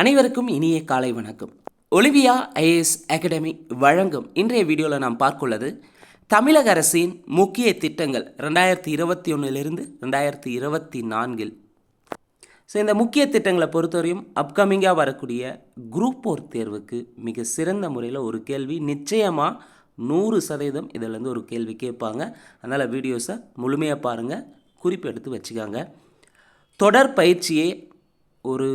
அனைவருக்கும் இனிய காலை வணக்கம். ஒலிவியா ஐஏஎஸ் அகாடமி வழங்கும் இன்றைய வீடியோவில் நாம் பார்க்குள்ளது தமிழக அரசின் முக்கிய திட்டங்கள் ரெண்டாயிரத்தி இருபத்தி ஒன்றிலிருந்து ரெண்டாயிரத்தி இருபத்தி நான்கில். ஸோ இந்த முக்கிய திட்டங்களை பொறுத்தவரையும் அப்கமிங்காக வரக்கூடிய குரூப் போர் தேர்வுக்கு மிக சிறந்த முறையில் ஒரு கேள்வி. நிச்சயமாக நூறு சதவீதம் இதிலேருந்து ஒரு கேள்வி கேட்பாங்க. அதனால் வீடியோஸை முழுமையாக பாருங்கள் குறிப்பு எடுத்து வச்சுக்காங்க. தொடர் பயிற்சியே ஒரு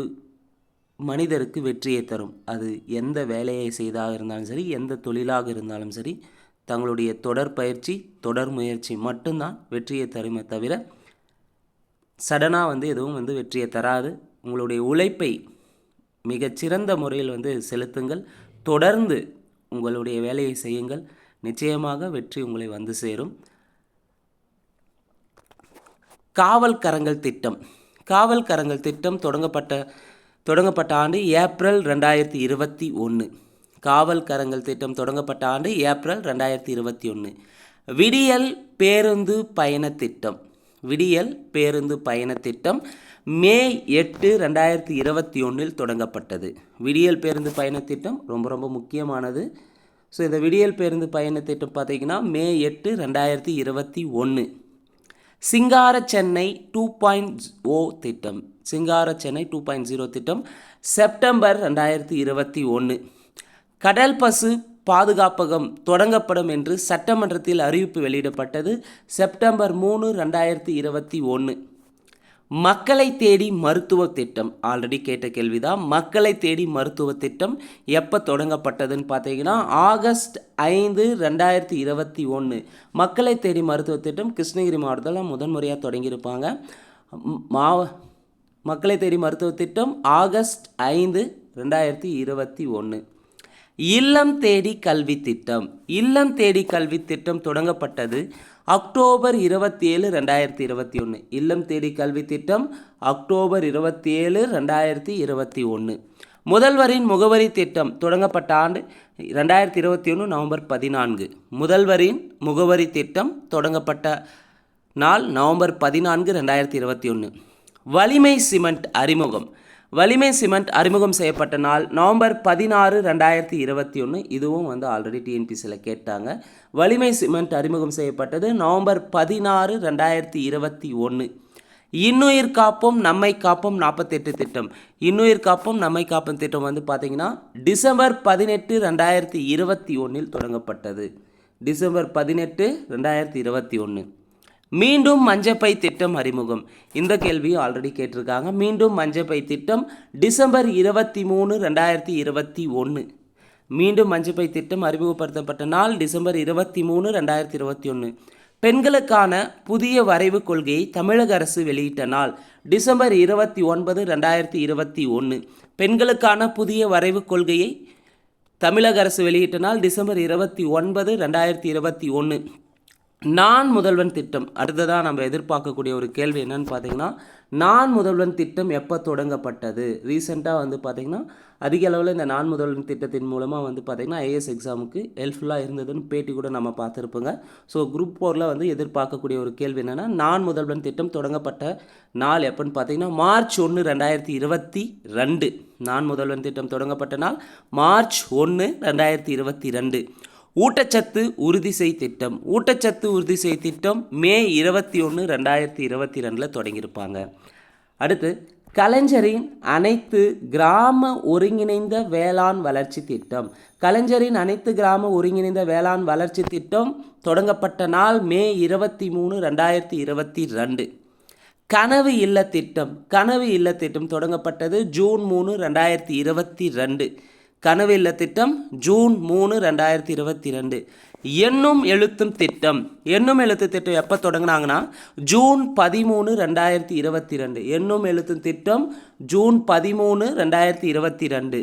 மனிதருக்கு வெற்றியை தரும். அது எந்த வேலையை செய்தாக இருந்தாலும் சரி எந்த தொழிலாக இருந்தாலும் சரி தங்களுடைய தொடர் பயிற்சி தொடர் முயற்சி மட்டும்தான் வெற்றியை தருமே தவிர சடனாக வந்து எதுவும் வந்து வெற்றியை தராது. உங்களுடைய உழைப்பை மிகச்சிறந்த முறையில் வந்து செலுத்துங்கள். தொடர்ந்து உங்களுடைய வேலையை செய்யுங்கள். நிச்சயமாக வெற்றி உங்களை வந்து சேரும். காவல் கரங்கள் திட்டம். காவல் கரங்கள் திட்டம் தொடங்கப்பட்ட தொடங்கப்பட்ட ஆண்டு ஏப்ரல் ரெண்டாயிரத்தி இருபத்தி ஒன்று. காவல் கரங்கள் திட்டம் தொடங்கப்பட்ட ஆண்டு ஏப்ரல் ரெண்டாயிரத்தி இருபத்தி ஒன்று. விடியல் பேருந்து பயண திட்டம். விடியல் பேருந்து பயண திட்டம் மே எட்டு ரெண்டாயிரத்தி இருபத்தி ஒன்றில் தொடங்கப்பட்டது. விடியல் பேருந்து பயண திட்டம் ரொம்ப ரொம்ப முக்கியமானது. ஸோ இந்த விடியல் பேருந்து பயண திட்டம் பார்த்தீங்கன்னா மே எட்டு ரெண்டாயிரத்தி இருபத்தி ஒன்று. சிங்கார சென்னை டூ பாயிண்ட் ஓ திட்டம். Singara Chennai two point zero திட்டம் செப்டம்பர் ரெண்டாயிரத்தி இருபத்தி ஒன்று கடல் பசு பாதுகாப்பகம் தொடங்கப்படும் என்று சட்டமன்றத்தில் அறிவிப்பு வெளியிடப்பட்டது செப்டம்பர் மூணு ரெண்டாயிரத்தி இருபத்தி ஒன்று மக்களை தேடி மருத்துவ திட்டம். ஆல்ரெடி கேட்ட கேள்விதான் மக்களை தேடி மருத்துவ திட்டம் எப்போ தொடங்கப்பட்டதுன்னு பார்த்தீங்கன்னா ஆகஸ்ட் ஐந்து ரெண்டாயிரத்தி இருபத்தி ஒன்று மக்களை தேடி மருத்துவ திட்டம் கிருஷ்ணகிரி மாவட்டத்தில் முதன்முறையாக தொடங்கியிருப்பாங்க. மாவ மக்களை தேடி மருத்துவ திட்டம் ஆகஸ்ட் ஐந்து ரெண்டாயிரத்தி இருபத்தி ஒன்று இல்லம் தேடி கல்வி திட்டம். இல்லம் தேடி கல்வி திட்டம் தொடங்கப்பட்டது அக்டோபர் இருபத்தி ஏழு ரெண்டாயிரத்தி இருபத்தி ஒன்று இல்லம் தேடி கல்வி திட்டம் அக்டோபர் இருபத்தி ஏழு ரெண்டாயிரத்தி இருபத்தி ஒன்று முதல்வரின் முகவரி திட்டம் தொடங்கப்பட்ட ஆண்டு ரெண்டாயிரத்தி இருபத்தி ஒன்று நவம்பர் பதினான்கு. முதல்வரின் முகவரி திட்டம் தொடங்கப்பட்ட நாள் நவம்பர் பதினான்கு ரெண்டாயிரத்தி இருபத்தி ஒன்று வலிமை சிமெண்ட் அறிமுகம். வலிமை சிமெண்ட் அறிமுகம் செய்யப்பட்ட நாள் நவம்பர் பதினாறு ரெண்டாயிரத்தி இருபத்தி ஒன்று இதுவும் வந்து ஆல்ரெடி டிஎன்பிசியில் கேட்டாங்க. வலிமை சிமெண்ட் அறிமுகம் செய்யப்பட்டது நவம்பர் பதினாறு ரெண்டாயிரத்தி இருபத்தி ஒன்று இன்னுயிர் காப்போம் நம்மை காப்போம் நாற்பத்தெட்டு திட்டம். இன்னுயிர் காப்போம் நம்மை காப்போம் திட்டம் வந்து பார்த்தீங்கன்னா டிசம்பர் பதினெட்டு ரெண்டாயிரத்தி இருபத்தி ஒன்றில் தொடங்கப்பட்டது. டிசம்பர் பதினெட்டு ரெண்டாயிரத்தி இருபத்தி ஒன்று மீண்டும் மஞ்சப்பை திட்டம் அறிமுகம். இந்த கேள்வியும் ஆல்ரெடி கேட்டிருக்காங்க. மீண்டும் மஞ்சப்பை திட்டம் டிசம்பர் இருபத்தி மூணு ரெண்டாயிரத்தி இருபத்தி ஒன்று மீண்டும் மஞ்சப்பை திட்டம் அறிமுகப்படுத்தப்பட்ட நாள் டிசம்பர் இருபத்தி மூணு ரெண்டாயிரத்தி இருபத்தி ஒன்று பெண்களுக்கான புதிய வரைவு கொள்கையை தமிழக அரசு வெளியிட்ட நாள் டிசம்பர் இருபத்தி ஒன்பது ரெண்டாயிரத்தி இருபத்தி ஒன்று பெண்களுக்கான புதிய வரைவு கொள்கையை தமிழக அரசு வெளியிட்ட நாள் டிசம்பர் இருபத்தி ஒன்பது ரெண்டாயிரத்தி இருபத்தி ஒன்று நான் முதல்வன் திட்டம். அடுத்ததாக நம்ம எதிர்பார்க்கக்கூடிய ஒரு கேள்வி என்னன்னு பார்த்தீங்கன்னா நான் முதல்வன் திட்டம் எப்போ தொடங்கப்பட்டது? ரீசெண்டாக வந்து பார்த்திங்கன்னா அதிக அளவில் இந்த நான் முதல்வன் திட்டத்தின் மூலமாக வந்து பார்த்திங்கன்னா ஐஏஎஸ் எக்ஸாமுக்கு ஹெல்ப்ஃபுல்லாக இருந்ததுன்னு பேட்டி கூட நம்ம பார்த்துருப்போங்க. ஸோ குரூப் ஃபோரில் வந்து எதிர்பார்க்கக்கூடிய ஒரு கேள்வி என்னென்னா நான் முதல்வன் திட்டம் தொடங்கப்பட்ட நாள் எப்போன்னு பார்த்தீங்கன்னா மார்ச் ஒன்று ரெண்டாயிரத்தி இருபத்தி ரெண்டு. நான் முதல்வன் திட்டம் தொடங்கப்பட்ட நாள் மார்ச் ஒன்று ரெண்டாயிரத்தி இருபத்தி ரெண்டு. ஊட்டச்சத்து உறுதி செய் திட்டம். ஊட்டச்சத்து உறுதி செய் திட்டம் மே இருபத்தி ஒன்று ரெண்டாயிரத்தி இருபத்தி ரெண்டில் தொடங்கியிருப்பாங்க. அடுத்து கலைஞரின் அனைத்து கிராம ஒருங்கிணைந்த வேளாண் வளர்ச்சி திட்டம். கலைஞரின் அனைத்து கிராம ஒருங்கிணைந்த வேளாண் வளர்ச்சி திட்டம் தொடங்கப்பட்ட நாள் மே இருபத்தி மூணு ரெண்டாயிரத்தி இருபத்தி ரெண்டு கனவு இல்ல திட்டம். கனவு இல்ல திட்டம் தொடங்கப்பட்டது ஜூன் மூணு ரெண்டாயிரத்தி இருபத்தி ரெண்டு கனவு இல்ல திட்டம் ஜூன் மூணு ரெண்டாயிரத்தி இருபத்தி ரெண்டு என்னும் எழுத்தும் திட்டம். என்னும் எழுத்து திட்டம் எப்போ தொடங்கினாங்கன்னா ஜூன் பதிமூணு ரெண்டாயிரத்தி இருபத்தி ரெண்டு என்னும் எழுத்தும் திட்டம் ஜூன் பதிமூணு ரெண்டாயிரத்தி இருபத்தி ரெண்டு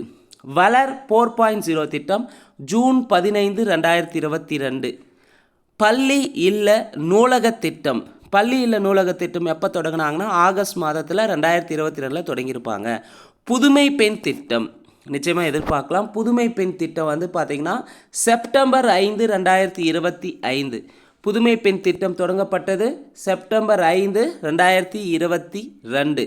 வளர் ஃபோர் பாயிண்ட் ஜீரோ திட்டம் ஜூன் பதினைந்து ரெண்டாயிரத்தி இருபத்தி ரெண்டு பள்ளி இல்ல நூலக திட்டம். பள்ளி இல்ல நூலக திட்டம் எப்போ தொடங்கினாங்கன்னா ஆகஸ்ட் மாதத்தில் ரெண்டாயிரத்தி இருபத்தி ரெண்டில் தொடங்கியிருப்பாங்க. புதுமை பெண் திட்டம். நிச்சயமாக எதிர்பார்க்கலாம். புதுமை பெண் திட்டம் வந்து பார்த்திங்கன்னா செப்டம்பர் ஐந்து ரெண்டாயிரத்தி இருபத்தி ஐந்து. புதுமை பெண் திட்டம் தொடங்கப்பட்டது செப்டம்பர் ஐந்து ரெண்டாயிரத்தி இருபத்தி ரெண்டு.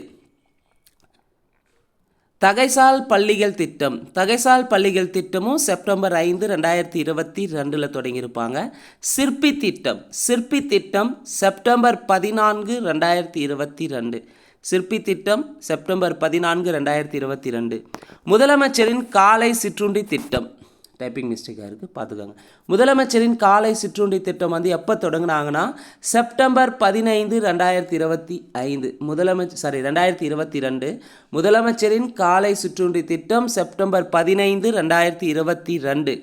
தகைசால் பள்ளிகள் திட்டம். தகைசால் பள்ளிகள் திட்டமும் செப்டம்பர் ஐந்து ரெண்டாயிரத்தி இருபத்தி ரெண்டில் தொடங்கியிருப்பாங்க. சிற்பி திட்டம். சிற்பி திட்டம் செப்டம்பர் பதினான்கு ரெண்டாயிரத்தி இருபத்தி ரெண்டு. சிற்பி திட்டம் செப்டம்பர் பதினான்கு ரெண்டாயிரத்தி இருபத்தி ரெண்டு முதலமைச்சரின் காலை சிற்றுண்டி திட்டம். டைப்பிங் மிஸ்டேக்காக இருக்குது பார்த்துக்கோங்க. முதலமைச்சரின் காலை சிற்றுண்டி திட்டம் வந்து எப்போ தொடங்கினாங்கன்னா செப்டம்பர் பதினைந்து ரெண்டாயிரத்தி இருபத்தி ஐந்து. முதலமைச்சர் சாரி ரெண்டாயிரத்தி இருபத்தி ரெண்டு முதலமைச்சரின் காலை சிற்றுண்டி திட்டம் செப்டம்பர் பதினைந்து ரெண்டாயிரத்தி இருபத்தி ரெண்டு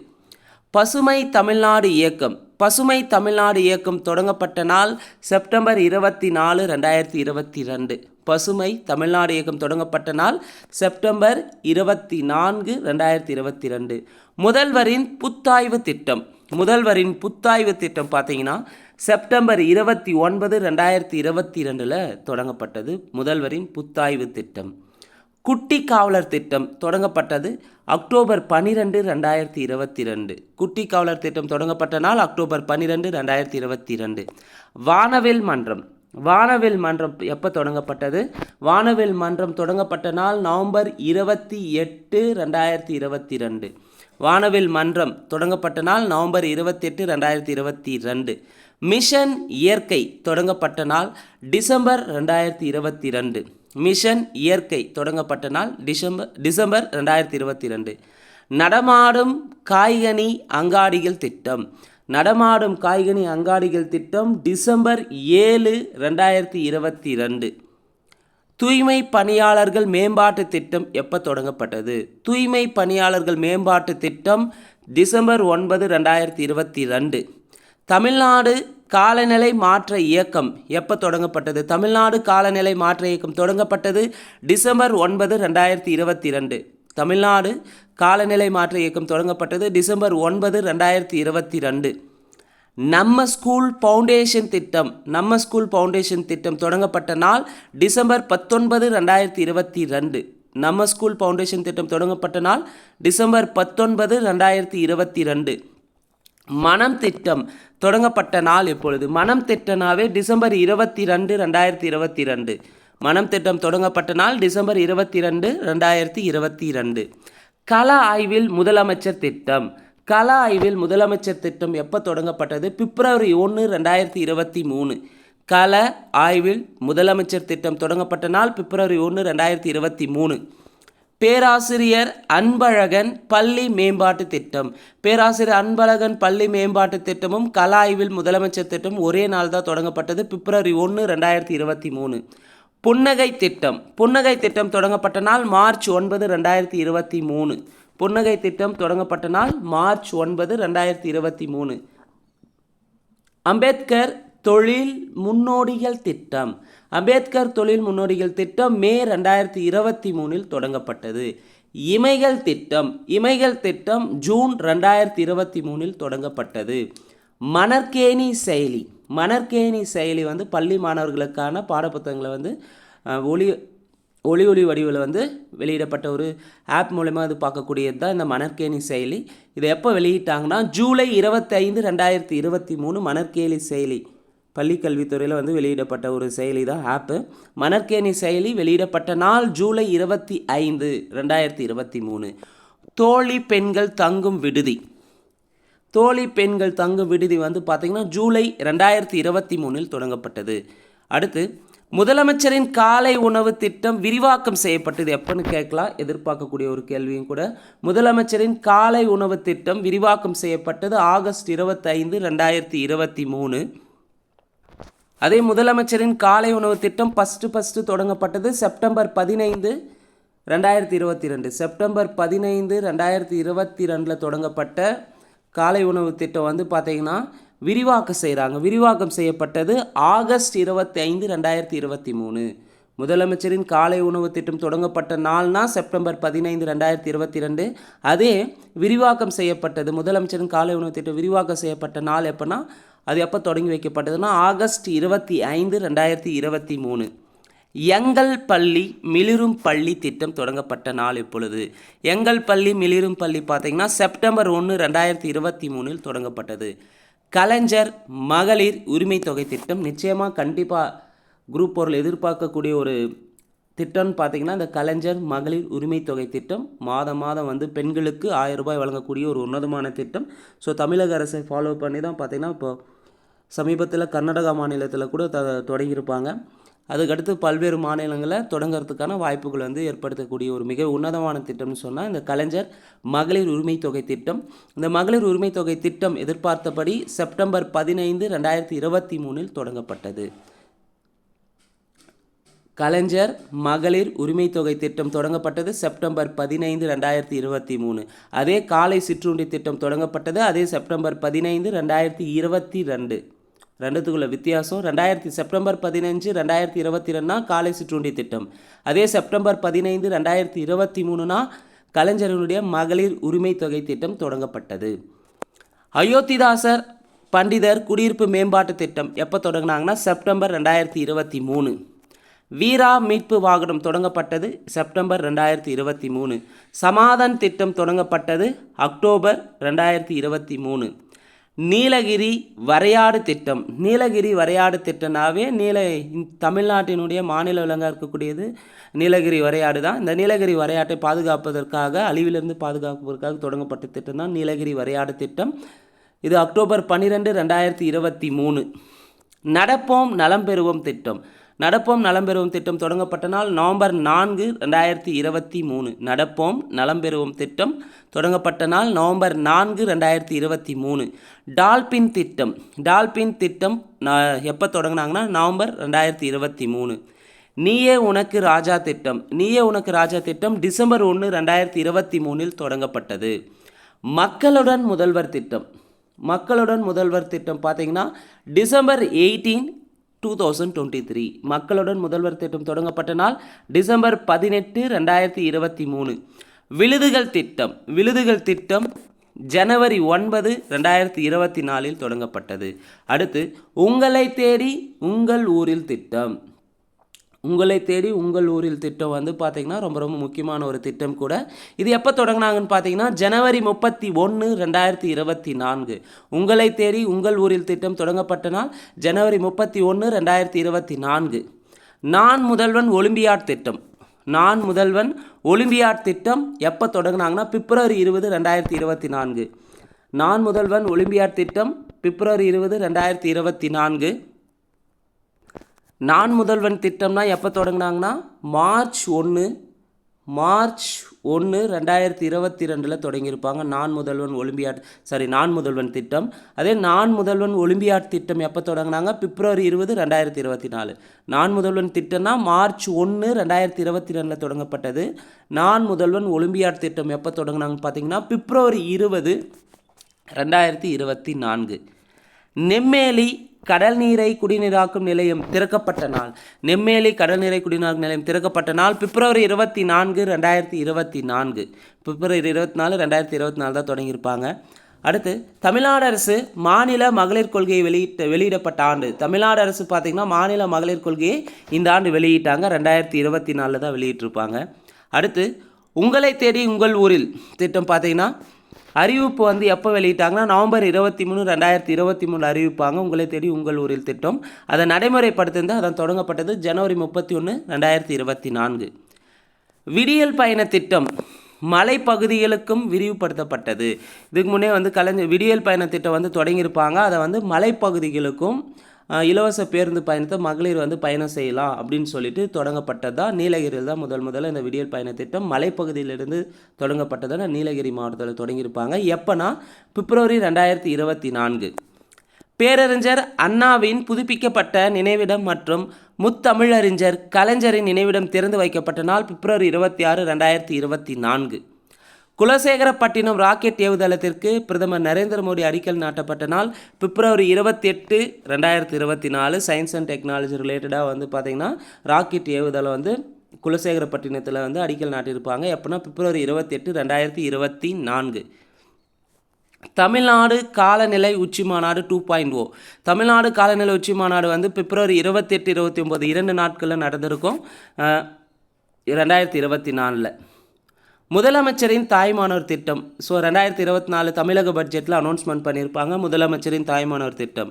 பசுமை தமிழ்நாடு இயக்கம். பசுமை தமிழ்நாடு இயக்கம் தொடங்கப்பட்ட நாள் செப்டம்பர் இருபத்தி நாலு ரெண்டாயிரத்தி இருபத்தி ரெண்டு. பசுமை தமிழ்நாடு இயக்கம் தொடங்கப்பட்ட நாள் செப்டம்பர் இருபத்தி நான்கு ரெண்டாயிரத்தி இருபத்தி ரெண்டு. முதல்வரின் புத்தாய்வு திட்டம். முதல்வரின் புத்தாய்வு திட்டம் பார்த்தீங்கன்னா செப்டம்பர் இருபத்தி ஒன்பது ரெண்டாயிரத்தி இருபத்தி ரெண்டில் தொடங்கப்பட்டது முதல்வரின் புத்தாய்வு திட்டம். குட்டி காவலர் திட்டம் தொடங்கப்பட்டது அக்டோபர் பன்னிரெண்டு ரெண்டாயிரத்தி இருபத்தி ரெண்டு. குட்டி காவலர் திட்டம் தொடங்கப்பட்ட நாள் அக்டோபர் பன்னிரெண்டு ரெண்டாயிரத்தி இருபத்தி ரெண்டு. வானவில் மன்றம். வானவில் மன்றம் எப்போ தொடங்கப்பட்டது? வானவில் மன்றம் தொடங்கப்பட்ட நாள் நவம்பர் இருபத்தி எட்டு ரெண்டாயிரத்தி இருபத்தி ரெண்டு. வானவில் மன்றம் தொடங்கப்பட்ட நாள் நவம்பர் இருபத்தி எட்டு ரெண்டாயிரத்தி இருபத்தி ரெண்டு. மிஷன் இயற்கை தொடங்கப்பட்ட நாள் டிசம்பர் ரெண்டாயிரத்தி இருபத்தி ரெண்டு. மிஷன் இயற்கை தொடங்கப்பட்ட நாள் டிசம்பர் டிசம்பர் ரெண்டாயிரத்தி இருபத்தி ரெண்டு நடமாடும் காய்கனி அங்காடிகள் திட்டம். நடமாடும் காய்கனி அங்காடிகள் திட்டம் டிசம்பர் ஏழு ரெண்டாயிரத்தி இருபத்தி ரெண்டு தூய்மை பணியாளர்கள் மேம்பாட்டு திட்டம் எப்போ தொடங்கப்பட்டது? தூய்மை பணியாளர்கள் மேம்பாட்டு திட்டம் டிசம்பர் ஒன்பது ரெண்டாயிரத்தி இருபத்தி ரெண்டு தமிழ்நாடு காலநிலை மாற்ற இயக்கம். எப்போ தொடங்கப்பட்டது? தமிழ்நாடு காலநிலை மாற்ற இயக்கம் தொடங்கப்பட்டது டிசம்பர் ஒன்பது ரெண்டாயிரத்தி இருபத்தி ரெண்டு தமிழ்நாடு காலநிலை மாற்ற இயக்கம் தொடங்கப்பட்டது டிசம்பர் ஒன்பது ரெண்டாயிரத்தி இருபத்தி ரெண்டு நம்ம ஸ்கூல் ஃபவுண்டேஷன் திட்டம் நம்ம ஸ்கூல் ஃபவுண்டேஷன் திட்டம் தொடங்கப்பட்ட நாள் டிசம்பர் பத்தொன்பது ரெண்டாயிரத்தி இருபத்தி ரெண்டு நம்ம ஸ்கூல் ஃபவுண்டேஷன் திட்டம் தொடங்கப்பட்ட நாள் டிசம்பர் பத்தொன்பது ரெண்டாயிரத்தி இருபத்தி ரெண்டு மனம் திட்டம் தொடங்கப்பட்ட நாள் எப்பொழுது? மனம் திட்டனாவே டிசம்பர் இருபத்தி ரெண்டு ரெண்டாயிரத்தி இருபத்தி ரெண்டு மனம் திட்டம் தொடங்கப்பட்ட நாள் டிசம்பர் இருபத்தி ரெண்டு ரெண்டாயிரத்தி இருபத்தி ரெண்டு கல ஆய்வில் முதலமைச்சர் திட்டம். கல ஆய்வில் முதலமைச்சர் திட்டம் எப்போ தொடங்கப்பட்டது? பிப்ரவரி ஒன்று ரெண்டாயிரத்தி இருபத்தி மூணு. கல ஆய்வில் முதலமைச்சர் திட்டம் தொடங்கப்பட்ட நாள் பிப்ரவரி ஒன்று ரெண்டாயிரத்தி இருபத்தி மூணு. பேராசிரியர் அன்பழகன் பள்ளி மேம்பாட்டு திட்டம். பேராசிரியர் அன்பழகன் பள்ளி மேம்பாட்டு திட்டமும் கலாய்வில் முதலமைச்சர் திட்டம் ஒரே நாள் தான் தொடங்கப்பட்டது. பிப்ரவரி ஒன்று ரெண்டாயிரத்தி இருபத்தி மூணு. புன்னகை திட்டம். புன்னகை திட்டம் தொடங்கப்பட்ட நாள் மார்ச் ஒன்பது ரெண்டாயிரத்தி இருபத்தி மூணு. புன்னகை திட்டம் தொடங்கப்பட்ட நாள் மார்ச் ஒன்பது ரெண்டாயிரத்தி இருபத்தி மூணு. அம்பேத்கர் தொழில் முன்னோடிகள் திட்டம். அம்பேத்கர் தொழில் முன்னோடிகள் திட்டம் மே ரெண்டாயிரத்தி இருபத்தி மூணில் தொடங்கப்பட்டது. இமைகள் திட்டம் இமைகள் திட்டம் ஜூன் ரெண்டாயிரத்தி இருபத்தி மூணில் தொடங்கப்பட்டது. மணற்கேணி செயலி மணற்கேணி செயலி வந்து பள்ளி மாணவர்களுக்கான பாடப்புத்தகங்களை வந்து ஒளி ஒளி ஒளி வடிவில் வந்து வெளியிடப்பட்ட ஒரு ஆப் மூலமாக அது பார்க்கக்கூடியது தான் இந்த மணற்கேணி செயலி. இதை எப்போ வெளியிட்டாங்கன்னா ஜூலை இருபத்தைந்து ரெண்டாயிரத்தி இருபத்தி மூணு மணற்கேலி செயலி. பள்ளிக்கல்வித்துறையில் வந்து வெளியிடப்பட்ட ஒரு செயலி தான் ஆப்பு. மணற்கேணி செயலி வெளியிடப்பட்ட நாள் ஜூலை இருபத்தி ஐந்து ரெண்டாயிரத்தி இருபத்தி மூணு. தோழி பெண்கள் தங்கும் விடுதி. தோழி பெண்கள் தங்கும் விடுதி வந்து பார்த்திங்கன்னா ஜூலை ரெண்டாயிரத்தி இருபத்தி மூணில் தொடங்கப்பட்டது. அடுத்து முதலமைச்சரின் காலை உணவு திட்டம் விரிவாக்கம் செய்யப்பட்டது. எப்போன்னு கேட்கலாம் எதிர்பார்க்கக்கூடிய ஒரு கேள்வியும் கூட. முதலமைச்சரின் காலை உணவு திட்டம் விரிவாக்கம் செய்யப்பட்டது ஆகஸ்ட் இருபத்தைந்து ரெண்டாயிரத்தி இருபத்தி மூணு. அதே முதலமைச்சரின் காலை உணவு திட்டம் ஃபஸ்ட்டு ஃபஸ்ட்டு தொடங்கப்பட்டது செப்டம்பர் பதினைந்து ரெண்டாயிரத்தி இருபத்தி ரெண்டு செப்டம்பர் பதினைந்து ரெண்டாயிரத்தி இருபத்தி ரெண்டில் தொடங்கப்பட்ட காலை உணவு திட்டம் வந்து பார்த்திங்கன்னா விரிவாக்கம் செய்கிறாங்க விரிவாக்கம் செய்யப்பட்டது ஆகஸ்ட் இருபத்தி ஐந்து ரெண்டாயிரத்தி இருபத்தி மூணு. முதலமைச்சரின் காலை உணவு திட்டம் தொடங்கப்பட்ட நாள்னா செப்டம்பர் பதினைந்து ரெண்டாயிரத்தி இருபத்தி ரெண்டு அதே விரிவாக்கம் செய்யப்பட்டது. முதலமைச்சரின் காலை உணவு திட்டம் விரிவாக்கம் செய்யப்பட்ட நாள் எப்போனா அது எப்போ தொடங்கி வைக்கப்பட்டதுன்னா ஆகஸ்ட் இருபத்தி ஐந்து ரெண்டாயிரத்தி இருபத்தி மூணு. எங்கள் பள்ளி மிளிரும் பள்ளி திட்டம் தொடங்கப்பட்ட நாள் இப்பொழுது. எங்கள் பள்ளி மிளிரும் பள்ளி பார்த்திங்கன்னா செப்டம்பர் ஒன்று ரெண்டாயிரத்தி இருபத்தி மூணில் தொடங்கப்பட்டது. கலைஞர் மகளிர் உரிமை தொகை திட்டம் நிச்சயமாக கண்டிப்பாக குரூப் பொருள் எதிர்பார்க்கக்கூடிய ஒரு திட்டம்னு பார்த்தீங்கன்னா இந்த கலைஞர் மகளிர் உரிமை தொகை திட்டம் மாதம் மாதம் வந்து பெண்களுக்கு ஆயிரம் ரூபாய் வழங்கக்கூடிய ஒரு உன்னதமான திட்டம். ஸோ தமிழக அரசை ஃபாலோ பண்ணி தான் பார்த்தீங்கன்னா இப்போ சமீபத்தில் கர்நாடகா மாநிலத்தில் கூட த தொடங்கியிருப்பாங்க. அதுக்கடுத்து பல்வேறு மாநிலங்களில் தொடங்கிறதுக்கான வாய்ப்புகள் வந்து ஏற்படுத்தக்கூடிய ஒரு மிக உன்னதமான திட்டம்னு சொன்னால் இந்த கலைஞர் மகளிர் உரிமை தொகை திட்டம். இந்த மகளிர் உரிமை தொகை திட்டம் எதிர்பார்த்தபடி செப்டம்பர் பதினைந்து ரெண்டாயிரத்தி இருபத்தி மூணில் தொடங்கப்பட்டது. கலைஞர் மகளிர் உரிமை தொகை திட்டம் தொடங்கப்பட்டது செப்டம்பர் பதினைந்து ரெண்டாயிரத்தி இருபத்தி மூணு. அதே காலை சிற்றுண்டி திட்டம் தொடங்கப்பட்டது அதே செப்டம்பர் பதினைந்து ரெண்டாயிரத்தி இருபத்தி ரெண்டு. ரெண்டுத்துக்குள்ள வித்தியாசம். ரெண்டாயிரத்தி செப்டம்பர் பதினஞ்சு ரெண்டாயிரத்தி இருபத்தி ரெண்டுனா காலை சிற்றுண்டி திட்டம். அதே செப்டம்பர் பதினைந்து ரெண்டாயிரத்தி இருபத்தி மூணுனா கலைஞர்களுடைய மகளிர் உரிமை தொகை திட்டம் தொடங்கப்பட்டது. அயோத்திதாசர் பண்டிதர் குடியிருப்பு மேம்பாட்டு திட்டம் எப்போ தொடங்கினாங்கன்னா செப்டம்பர் ரெண்டாயிரத்தி இருபத்தி மூணு. வீரா மீட்பு வாகனம் தொடங்கப்பட்டது செப்டம்பர் ரெண்டாயிரத்தி இருபத்தி மூணு. சமாதான் திட்டம் தொடங்கப்பட்டது அக்டோபர் ரெண்டாயிரத்தி இருபத்தி மூணு. நீலகிரி வரையாடு திட்டம். நீலகிரி வரையாடு திட்டம்னாவே நீல தமிழ்நாட்டினுடைய மாநில விலங்காக இருக்கக்கூடியது நீலகிரி வரையாடு தான். இந்த நீலகிரி வரையாட்டை பாதுகாப்பதற்காக அழிவிலிருந்து பாதுகாப்பதற்காக தொடங்கப்பட்ட திட்டம் தான் நீலகிரி வரையாடு திட்டம். இது அக்டோபர் பன்னிரெண்டு ரெண்டாயிரத்தி இருபத்தி மூணு. நடப்போம் நலம் பெறுவோம் திட்டம். நடப்போம் நலம்பெறும் திட்டம் தொடங்கப்பட்ட நாள் நவம்பர் நான்கு ரெண்டாயிரத்தி இருபத்தி மூணு. நடப்போம் நலம்பெறும் திட்டம் தொடங்கப்பட்ட நாள் நவம்பர் நான்கு ரெண்டாயிரத்தி இருபத்தி மூணு. டால்பின் திட்டம். டால்பின் திட்டம் எப்போ தொடங்கினாங்கன்னா நவம்பர் ரெண்டாயிரத்தி இருபத்தி மூணு. நீயே உனக்கு ராஜா திட்டம். நீயே உனக்கு ராஜா திட்டம் டிசம்பர் ஒன்று ரெண்டாயிரத்தி இருபத்தி மூணில் தொடங்கப்பட்டது. மக்களுடன் முதல்வர் திட்டம். மக்களுடன் முதல்வர் திட்டம் பார்த்தீங்கன்னா December eighteen two thousand twenty three மக்களுடன் முதல்வர் திட்டம் தொடங்கப்பட்ட நாள் டிசம்பர் பதினெட்டு ரெண்டாயிரத்தி இருபத்தி மூணு. விழுதுகள் திட்டம். விழுதுகள் திட்டம் ஜனவரி ஒன்பது ரெண்டாயிரத்தி இருபத்தி நாலில் தொடங்கப்பட்டது. அடுத்து உங்களை தேடி உங்கள் ஊரில் திட்டம். உங்களை தேடி உங்கள் ஊரில் திட்டம் வந்து பார்த்திங்கன்னா ரொம்ப ரொம்ப முக்கியமான ஒரு திட்டம் கூட. இது எப்போ தொடங்கினாங்கன்னு பார்த்தீங்கன்னா ஜனவரி முப்பத்தி ஒன்று ரெண்டாயிரத்தி இருபத்தி நான்கு. உங்களை தேடி உங்கள் ஊரில் திட்டம் தொடங்கப்பட்ட நாள் ஜனவரி முப்பத்தி ஒன்று ரெண்டாயிரத்தி இருபத்தி நான்கு. நான் முதல்வன் ஒலிம்பியாட் திட்டம். நான் முதல்வன் ஒலிம்பியாட் திட்டம் எப்போ தொடங்கினாங்கன்னா பிப்ரவரி இருபது ரெண்டாயிரத்தி இருபத்தி நான்கு. நான் முதல்வன் ஒலிம்பியாட் திட்டம் பிப்ரவரி இருபது ரெண்டாயிரத்தி இருபத்தி நான்கு. நான் முதல்வன் திட்டம்னா எப்போ தொடங்கினாங்கன்னா? மார்ச் ஒன்று மார்ச் ஒன்று ரெண்டாயிரத்தி இருபத்தி ரெண்டில் தொடங்கியிருப்பாங்க. நான் முதல்வன் ஒலிம்பியாட் சாரி நான் முதல்வன் திட்டம். அதே நான் முதல்வன் ஒலிம்பியாட் திட்டம் எப்போ தொடங்கினாங்க? பிப்ரவரி இருபது ரெண்டாயிரத்தி இருபத்தி நாலு நான் முதல்வன் திட்டம்னா மார்ச் ஒன்று ரெண்டாயிரத்தி இருபத்தி ரெண்டில் தொடங்கப்பட்டது. நான் முதல்வன் ஒலிம்பியாட் திட்டம் எப்போ தொடங்கினாங்கன்னு பார்த்தீங்கன்னா பிப்ரவரி இருபது ரெண்டாயிரத்தி இருபத்தி நான்கு நெம்மேலி கடல் நீரை குடிநீராக்கும் நிலையம் திறக்கப்பட்ட நாள். நெம்மேலி கடல் நீரை குடிநீராக்கும் நிலையம் திறக்கப்பட்ட நாள் பிப்ரவரி இருபத்தி நான்கு ரெண்டாயிரத்தி இருபத்தி நான்கு. பிப்ரவரி இருபத்தி நாலு ரெண்டாயிரத்தி இருபத்தி நாலு தான் தொடங்கியிருப்பாங்க. அடுத்து தமிழ்நாடு அரசு மாநில மகளிர் கொள்கையை வெளியிட்ட வெளியிடப்பட்ட ஆண்டு. தமிழ்நாடு அரசு பார்த்திங்கன்னா மாநில மகளிர் கொள்கையை இந்த ஆண்டு வெளியிட்டாங்க. ரெண்டாயிரத்தி இருபத்தி நாலில் தான் வெளியிட்டிருப்பாங்க. அடுத்து உங்களை தேடி உங்கள் ஊரில் திட்டம் பார்த்தீங்கன்னா அறிவிப்பு வந்து எப்போ வெளியிட்டாங்கன்னா நவம்பர் இருபத்தி மூணு ரெண்டாயிரத்தி இருபத்தி மூணு அறிவிப்பாங்க. உங்களை தேடி உங்கள் ஊரில் திட்டம். அதை நடைமுறைப்படுத்திருந்து அதன் தொடங்கப்பட்டது ஜனவரி முப்பத்தி ஒன்று ரெண்டாயிரத்தி இருபத்தி நான்கு விடியல் பயண திட்டம் மலைப்பகுதிகளுக்கும் விரிவுபடுத்தப்பட்டது. இதுக்கு முன்னே வந்து கலைஞர் விடியல் பயண திட்டம் வந்து தொடங்கியிருப்பாங்க. அதை வந்து மலைப்பகுதிகளுக்கும் இலவச பேருந்து பயணத்தை மகளிர் வந்து பயணம் செய்யலாம் அப்படின்னு சொல்லிட்டு தொடங்கப்பட்டதாக நீலகிரியில் தான் முதல் முதல்ல இந்த விடியல் பயண திட்டம் மலைப்பகுதியிலிருந்து தொடங்கப்பட்டதாக நீலகிரி மாவட்டத்தில் தொடங்கியிருப்பாங்க. எப்போனா பிப்ரவரி ரெண்டாயிரத்தி இருபத்தி நான்கு. பேரறிஞர் அண்ணாவின் புதுப்பிக்கப்பட்ட நினைவிடம் மற்றும் முத்தமிழறிஞர் கலைஞரின் நினைவிடம் திறந்து வைக்கப்பட்ட நாள் பிப்ரவரி இருபத்தி ஆறு ரெண்டாயிரத்தி இருபத்தி நான்கு. குலசேகரப்பட்டினம் ராக்கெட் ஏவுதளத்திற்கு பிரதமர் நரேந்திர மோடி அடிக்கல் நாட்டப்பட்ட நாள் பிப்ரவரி இருபத்தி எட்டு ரெண்டாயிரத்தி இருபத்தி நாலு சயின்ஸ் அண்ட் டெக்னாலஜி ரிலேட்டடாக வந்து பார்த்திங்கன்னா ராக்கெட் ஏவுதளம் வந்து குலசேகரப்பட்டினத்தில் வந்து அடிக்கல் நாட்டியிருப்பாங்க. எப்போனா பிப்ரவரி இருபத்தி எட்டு ரெண்டாயிரத்தி இருபத்தி நான்கு தமிழ்நாடு காலநிலை உச்சி மாநாடு டூ பாயிண்ட் ஓ தமிழ்நாடு காலநிலை உச்சி மாநாடு வந்து பிப்ரவரி இருபத்தெட்டு இருபத்தி ஒம்பது இரண்டு நாட்களில் நடந்திருக்கும். ரெண்டாயிரத்தி இருபத்தி நாலில் முதலமைச்சரின் தாய்மானவர் திட்டம். ஸோ ரெண்டாயிரத்தி இருபத்தி நாலு தமிழக பட்ஜெட்டில் அனௌன்ஸ்மெண்ட் பண்ணியிருப்பாங்க. முதலமைச்சரின் தாய்மானவர் திட்டம்.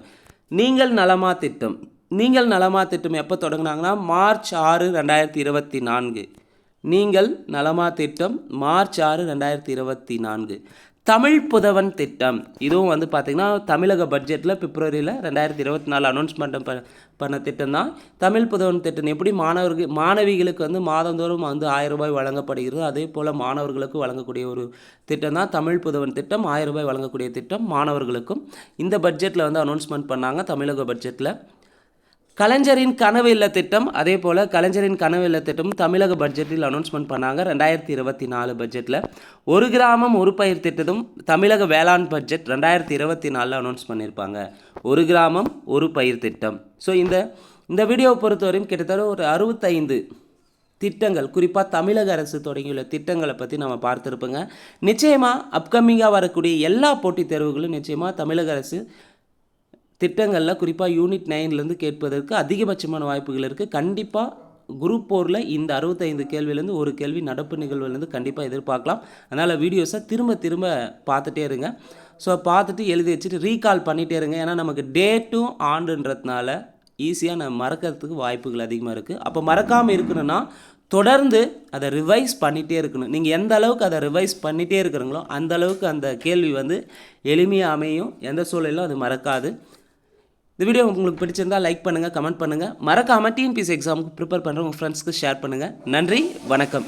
நீங்கள் நலமா திட்டம். நீங்கள் நலமா திட்டம் எப்போ தொடங்கினாங்கன்னா மார்ச் ஆறு ரெண்டாயிரத்தி இருபத்தி நான்கு. நீங்கள் நலமா திட்டம் மார்ச் ஆறு ரெண்டாயிரத்தி இருபத்தி நான்கு. தமிழ் புதவன் திட்டம். இதுவும் வந்து பார்த்திங்கன்னா தமிழக பட்ஜெட்டில் பிப்ரவரியில் ரெண்டாயிரத்தி இருபத்தி நாலு அனௌன்ஸ்மெண்ட் ப பண்ண திட்டம் தான் தமிழ் புதவன் திட்டம் எப்படி மாணவர்கள் மாணவிகளுக்கு வந்து மாதந்தோறும் வந்து ஆயிரம் ரூபாய் வழங்கப்படுகிறது அதே போல் மாணவர்களுக்கு வழங்கக்கூடிய ஒரு திட்டம் தான் தமிழ் புதவன் திட்டம். ஆயிரம் ரூபாய் வழங்கக்கூடிய திட்டம் மாணவர்களுக்கும். இந்த பட்ஜெட்டில் வந்து அனௌன்ஸ்மெண்ட் பண்ணாங்க தமிழக பட்ஜெட்டில் கலைஞரின் கனவு இல்ல திட்டம். அதே போல் கலைஞரின் கனவு இல்ல திட்டம் தமிழக பட்ஜெட்டில் அனௌன்ஸ்மெண்ட் பண்ணாங்க. ரெண்டாயிரத்தி இருபத்தி நாலு பட்ஜெட்டில் ஒரு கிராமம் ஒரு பயிர் திட்டத்தும் தமிழக வேளாண் பட்ஜெட் ரெண்டாயிரத்தி இருபத்தி நாலில் அனௌன்ஸ் பண்ணியிருப்பாங்க ஒரு கிராமம் ஒரு பயிர் திட்டம். ஸோ இந்த இந்த வீடியோவை பொறுத்தவரையும் கிட்டத்தட்ட ஒரு அறுபத்தைந்து திட்டங்கள் குறிப்பாக தமிழக அரசு தொடங்கியுள்ள திட்டங்களை பற்றி நம்ம பார்த்துருப்போங்க. நிச்சயமாக அப்கமிங்காக வரக்கூடிய எல்லா போட்டித் தேர்வுகளும் நிச்சயமாக தமிழக அரசு திட்டங்களில் குறிப்பாக யூனிட் நைன்லேருந்து கேட்பதற்கு அதிகபட்சமான வாய்ப்புகள் இருக்குது கண்டிப்பாக குரூப் ஃபோரில் இந்த அறுபத்தைந்து கேள்வியிலேருந்து ஒரு கேள்வி நடப்பு நிகழ்வுலேருந்து கண்டிப்பாக எதிர்பார்க்கலாம். அதனால் வீடியோஸை திரும்ப திரும்ப பார்த்துட்டே இருங்க. ஸோ பார்த்துட்டு எழுதி வச்சுட்டு ரீகால் பண்ணிகிட்டே இருங்க. ஏன்னா நமக்கு டேட்டும் ஆண்டுன்றதுனால ஈஸியாக நம்ம மறக்கிறதுக்கு வாய்ப்புகள் அதிகமாக இருக்குது அப்போ மறக்காமல் இருக்கணும்னா தொடர்ந்து அதை ரிவைஸ் பண்ணிகிட்டே இருக்கணும். நீங்கள் எந்த அளவுக்கு அதை ரிவைஸ் பண்ணிகிட்டே இருக்கிறீங்களோ அந்த அளவுக்கு அந்த கேள்வி வந்து எளிமையாக அமையும். எந்த சூழலும் அது மறக்காது. இந்த வீடியோ உங்களுக்கு பிடிச்சிருந்தா லைக் பண்ணுங்கள் கமெண்ட் பண்ணுங்கள் மறக்காமல் டிஎன்பிசி எக்ஸாமுக்கு ப்ரிப்பேர் பண்ணுற உங்கள் ஃப்ரெண்ட்ஸ்க்கு ஷேர் பண்ணுங்கள் நன்றி வணக்கம்.